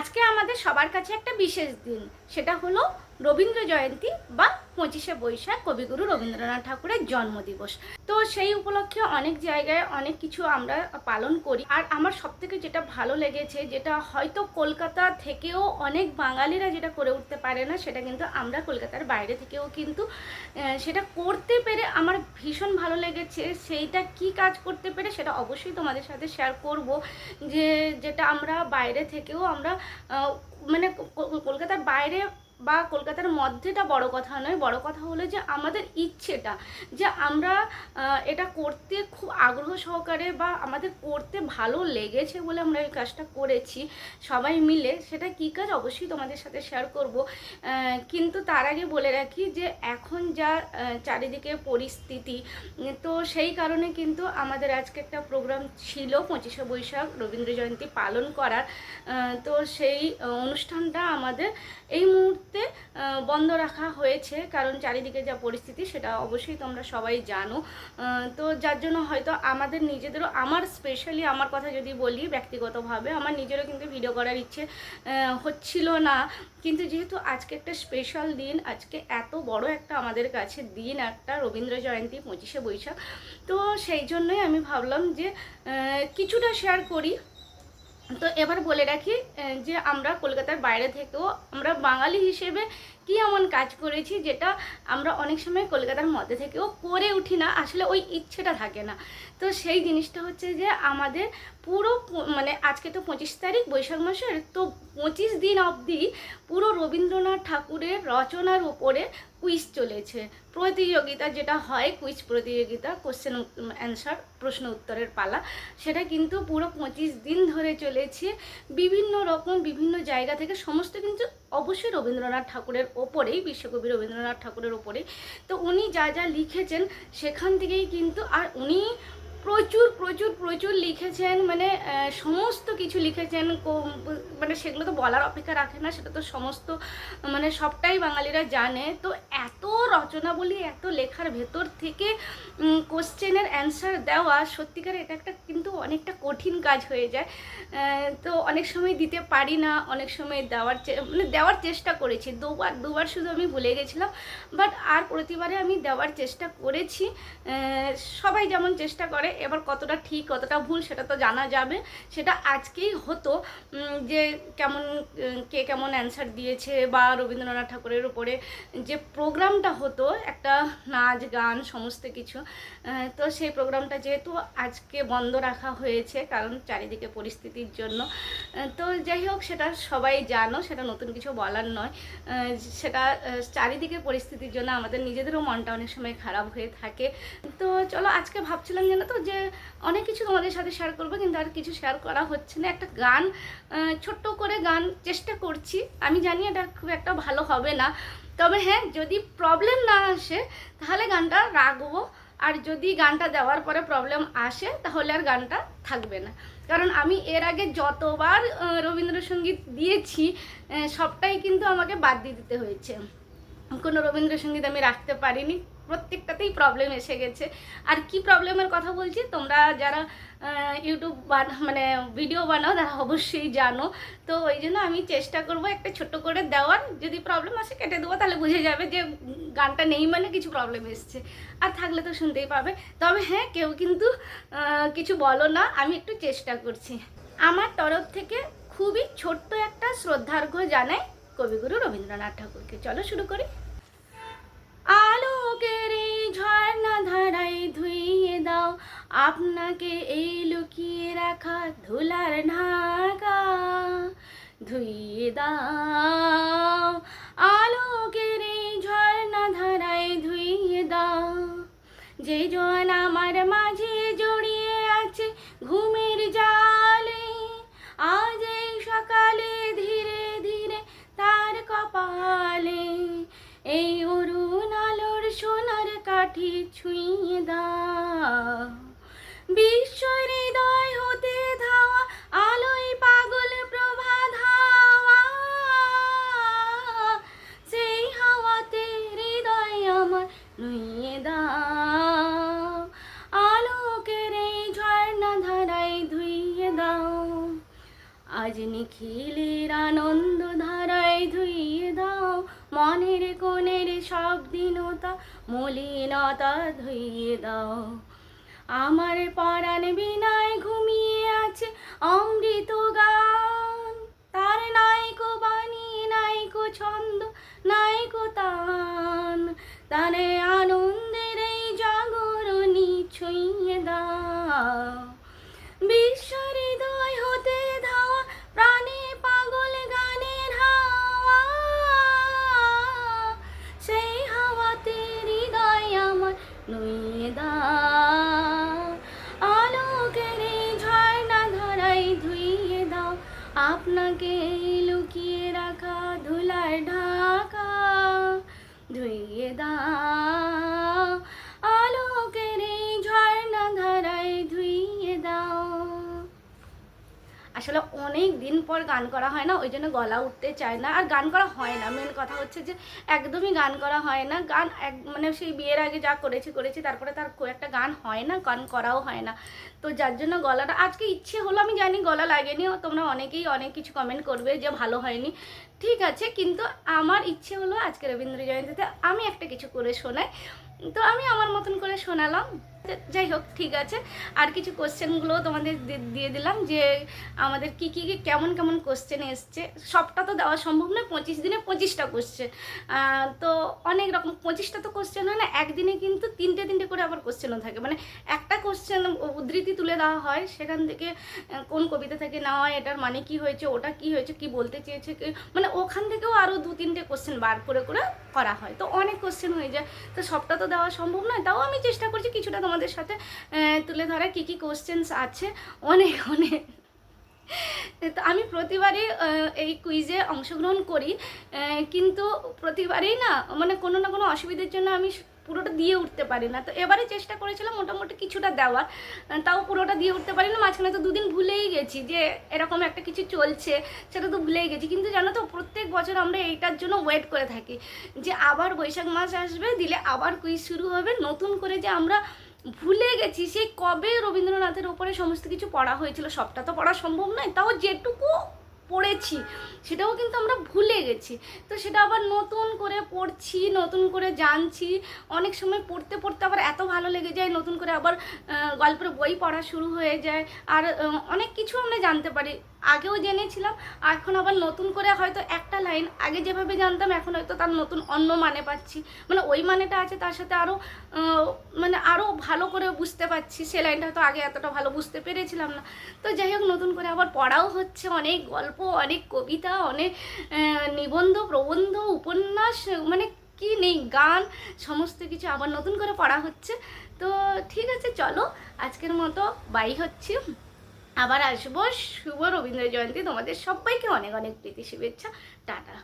আজকে আমাদের সবার কাছে একটা বিশেষ দিন সেটা হলো রবীন্দ্র জয়ন্তী বা পঁচিশে বৈশাখ কবিগুরু রবীন্দ্রনাথ ঠাকুরের জন্মদিবস। তো সেই উপলক্ষে অনেক জায়গায় অনেক কিছু আমরা পালন করি। আর আমার সব থেকে যেটা ভালো লেগেছে, যেটা হয়তো কলকাতা থেকেও অনেক বাঙালিরা যেটা করে উঠতে পারে না, সেটা কিন্তু আমরা কলকাতার বাইরে থেকেও কিন্তু সেটা করতে পেরে আমার ভীষণ ভালো লেগেছে। সেইটা কি কাজ করতে পেরে সেটা অবশ্যই তোমাদের সাথে শেয়ার করব। যে, যেটা আমরা বাইরে থেকেও আমরা মানে কলকাতার বাইরে বা কলকাতার মধ্যেটা বড় কথা নয়, বড় কথা হলো যে আমাদের ইচ্ছেটা, যে আমরা এটা করতে খুব আগ্রহ সহকারে বা আমাদের করতে ভালো লেগেছে বলে আমরা এই কাজটা করেছি, সবাই মিলে সেটা কী কাজ অবশ্যই তোমাদের সাথে শেয়ার করব। কিন্তু তার আগে বলে রাখি যে এখন যা চারিদিকে পরিস্থিতি, তো সেই কারণে কিন্তু আমাদের আজকে একটা প্রোগ্রাম ছিল পঁচিশে বৈশাখ, রবীন্দ্র জয়ন্তী পালন করার তো সেই অনুষ্ঠানটা আমাদের এই মুহূর্তে আহ, বন্ধ রাখা হয়েছে। কারণ চারিদিকে যা পরিস্থিতি সেটা অবশ্যই তোমরা সবাই জানো। তো যার জন্য হয়তো আমাদের নিজেদেরও আমার স্পেশালি আমার কথা যদি বলি ব্যক্তিগতভাবে আমার নিজেরও কিন্তু ভিডিও করার ইচ্ছে হচ্ছিল না। কিন্তু যেহেতু আজকে একটা স্পেশাল দিন আজকে এত বড় একটা আমাদের কাছে দিন একটা রবীন্দ্র জয়ন্তী পঁচিশে বৈশাখ তো সেই জন্যই আমি ভাবলাম যে কিছুটা শেয়ার করি। তো এবার বলে রাখি যে আমরা কলকাতার বাইরে থেকেও আমরা বাঙালি হিসেবে কি এমন কাজ করেছি যেটা আমরা অনেক সময় কলকাতার মধ্যে থেকেও করে উঠি না, আসলে ওই ইচ্ছেটা থাকে না। তো সেই জিনিসটা হচ্ছে যে আমাদের পুরো মানে আজকে তো পঁচিশ তারিখ, বৈশাখ মাসের, তো পঁচিশ দিন অবধি পুরো রবীন্দ্রনাথ ঠাকুরের রচনার উপরে কুইজ চলেছে। প্রতিযোগিতা যেটা হয় কুইজ প্রতিযোগিতা কোশ্চেন অ্যান্সার প্রশ্ন উত্তরের পালা, সেটা কিন্তু পুরো পঁচিশ দিন ধরে চলেছে। বিভিন্ন রকম, বিভিন্ন জায়গা থেকে সমস্ত কিন্তু অবশ্যই রবীন্দ্রনাথ ঠাকুরের ওপরেই, বিশ্বকবি রবীন্দ্রনাথ ঠাকুরের ওপরেই। তো উনি যা যা লিখেছেন, সেখান থেকেই কিন্তু আর উনি প্রচুর প্রচুর প্রচুর লিখেছেন মানে সমস্ত কিছু লিখেছেন মানে সেগুলো তো বলার অপেক্ষা রাখে না, সেটা তো সমস্ত মানে সবটাই বাঙালিরা জানে। তো এত রচনাবলী এত লেখার ভেতর থেকে কোশ্চেনের অ্যান্সার দেওয়া সত্যিকার এটা একটা কিন্তু অনেকটা কঠিন কাজ হয়ে যায়। তো অনেক সময় দিতে পারি না, অনেক সময় দেওয়ার মানে দেওয়ার চেষ্টা করেছি। দুবার দুবার শুধু আমি ভুলে গেছিলাম বাট আর প্রতিবারে আমি দেওয়ার চেষ্টা করেছি। সবাই যেমন চেষ্টা করে, এবার কতটা ঠিক, কতটা ভুল সেটা তো জানা যাবে। সেটা আজকেই হতো যে কেমন কে কেমন অ্যান্সার দিয়েছে বা রবীন্দ্রনাথ ঠাকুরের উপরে যে প্রোগ্রামটা হতো, একটা নাচ, গান, সমস্ত কিছু। তো সেই প্রোগ্রামটা যেহেতু আজকে বন্ধ রাখা হয়েছে, কারণ চারিদিকে পরিস্থিতির জন্য। তো যাই হোক, সেটা সবাই জানো, সেটা নতুন কিছু বলার নয়। সেটা চারিদিকে পরিস্থিতির জন্য আমাদের নিজেদেরও মনটা অনেক সময় খারাপ হয়ে থাকে। তো চলো, আজকে ভাবছিলাম যেন তো যে, অনেক কিছু তোমাদের সাথে শেয়ার করব, কিন্তু আর কিছু শেয়ার করা হচ্ছে না। একটা গান ছোট্ট করে গান চেষ্টা করছি। আমি জানি এটা খুব একটা ভালো হবে না। তবে হ্যাঁ যদি প্রবলেম না আসে, তাহলে গানটা রাখব। আর যদি গানটা দেওয়ার পরে প্রবলেম আসে, তাহলে আর গানটা থাকবে না। কারণ আমি এর আগে যতবার রবীন্দ্রসঙ্গীত দিয়েছি সবটাই কিন্তু আমাকে বাদ দিয়ে দিতে হয়েছে। কোনো রবীন্দ্রসঙ্গীত আমি রাখতে পারিনি। প্রত্যেকটাতেই প্রবলেম এসে গেছে। আর কি প্রবলেমের কথা বলছি, তোমরা যারা ইউটিউব মানে ভিডিও বানাও, তারা অবশ্যই জানো। তো ওই জন্য আমি চেষ্টা করব একটা ছোট করে দেওয়ার। যদি প্রবলেম আসে কেটে দেবো, তাহলে বুঝে যাবে যে গানটা নেই মানে কিছু প্রবলেম এসছে। আর থাকলে তো শুনতেই পাবে। তবে হ্যাঁ কেউ কিন্তু কিছু বলো না, আমি একটু চেষ্টা করছি। আমার তরফ থেকে খুবই ছোট্ট একটা শ্রদ্ধার্ঘ্য জানাই কবিগুরু রবীন্দ্রনাথ ঠাকুরকে। চলো শুরু করি। আলোকের এই ঝর্ণা ধারায় ধুইয়ে দাও। আপনাকে এই লুকিয়ে রাখা ধুলার ঢাকা। ধুইয়ে দাও। আলোকের এই ঝর্ণা ধারায় ধুইয়ে দাও। যে জন আমার মাঝে বিশ্ব হৃদয় হতে ধাওয়া, আলোয় পাগল প্রভা ধাওয়া সেই হাওয়াতে হৃদয় আমার নুয়ে দাও। আলোকের ঝর্ণা ধারায় ধুইয়ে দাও। আজ নিখিলে স্মৃতির আনন্দ ধারায় ধুইয়ে দাও। মনের কোণের সব দীনতা, মলিনতা ধুইয়ে দাও। আমার পরাণ বিনায় আপনাকে লুকিয়ে রাখা ধুলার ঢাকা ধুইয়ে দাও। আসলে অনেক দিন পর গান করা হয় না, ওই জন্য গলা উঠতে চায় না। আর গান করা হয় না মেন কথা হচ্ছে যে একদমই গান করা হয় না। গান এক মানে সেই বিয়ের আগে যা করেছি করেছি, তারপরে তার খুব একটা গান হয় না, গান করাও হয় না। তো যার জন্য গলাটা, আজকে ইচ্ছে হলো, আমি জানি গলা লাগেনি তোমরা অনেকেই অনেক কিছু কমেন্ট করবে যে ভালো হয়নি। ঠিক আছে, কিন্তু আমার ইচ্ছে হলো আজকে রবীন্দ্র জয়ন্তীতে আমি একটা কিছু করে শোনাই। তো আমি আমার মতন করে শোনালাম। যাই হোক, ঠিক আছে। আর কিছু কোশ্চেনগুলো তোমাদের দিয়ে দিলাম যে আমাদের কি কি কেমন কেমন কোশ্চেন এসছে। সবটা তো দেওয়া সম্ভব নয়, পঁচিশ দিনে পঁচিশটা কোশ্চেন তো অনেক রকম, পঁচিশটা তো কোশ্চেন হয় না, একদিনে কিন্তু তিনটে তিনটে করে আবার কোশ্চেনও থাকে। মানে একটা কোশ্চেন উদ্ধৃতি তুলে দেওয়া হয়, সেখান থেকে কোন কবিতা থেকে নেওয়া হয় এটার মানে কি হয়েছে, ওটা কি হয়েছে, কি বলতে চেয়েছে মানে ওখান থেকেও আরও দু, তিনটে কোশ্চেন বার করে করে করা হয়। তো অনেক কোশ্চেন হয়ে যায়। তো সবটা তো দেওয়া সম্ভব নয়, তাও আমি চেষ্টা করছি কিছুটা তোমাদের সাথে তুলে ধরা কী কী কোশ্চেন্স আছে? অনেক অনেক। তো আমি প্রতিবারই এই কুইজে অংশগ্রহণ করি কিন্তু প্রতিবারেই না মানে কোনো না কোনো অসুবিধার জন্য আমি পুরোটা দিয়ে উঠতে পারি না। তো এবারে চেষ্টা করেছিলাম মোটামুটি কিছুটা দেওয়ার তাও পুরোটা দিয়ে উঠতে পারি না মাঝখানে তো দুদিন ভুলেই গেছি যে এরকম একটা কিছু চলছে, সেটা তো ভুলেই গেছি। কিন্তু জানো তো, প্রত্যেক বছর আমরা এইটার জন্য ওয়েট করে থাকি যে আবার বৈশাখ মাস আসবে, দিলে আবার কুইজ শুরু হবে। নতুন করে যে আমরা ভুলে গেছি সেই কবে রবীন্দ্রনাথের ওপরে সমস্ত কিছু পড়া হয়েছিল? সবটা তো পড়া সম্ভব নয়, তাও যেটুকু পড়েছি, সেটাও কিন্তু আমরা ভুলে গেছি। তো সেটা আবার নতুন করে পড়ছি, নতুন করে জানছি, অনেক সময় পড়তে পড়তে আবার এত ভালো লেগে যায়, নতুন করে আবার গল্পের বই পড়া শুরু হয়ে যায়, আর অনেক কিছু আমরা জানতে পারি। আগেও জেনেছিলাম, এখন আবার নতুন করে হয়তো একটা লাইন আগে যেভাবে জানতাম, এখন হয়তো তার নতুন অন্য মানে পাচ্ছি। মানে ওই মানেটা আছে, তার সাথে আরও মানে আরও ভালো করে বুঝতে পারছি। সে লাইনটা হয়তো আগে এতটা ভালো বুঝতে পেরেছিলাম না। তো যাই হোক, নতুন করে আবার পড়াও হচ্ছে। অনেক গল্প, অনেক কবিতা, অনেক নিবন্ধ, প্রবন্ধ, উপন্যাস মানে কি নেই, গান, সমস্ত কিছু আবার নতুন করে পড়া হচ্ছে। তো ঠিক আছে, চলো, আজকের মতো বাই হচ্ছি। আবার আসব। শুভ রবীন্দ্র জয়ন্তী। তোমাদের সবাইকে অনেক অনেক প্রীতি শুভেচ্ছা। টাটা।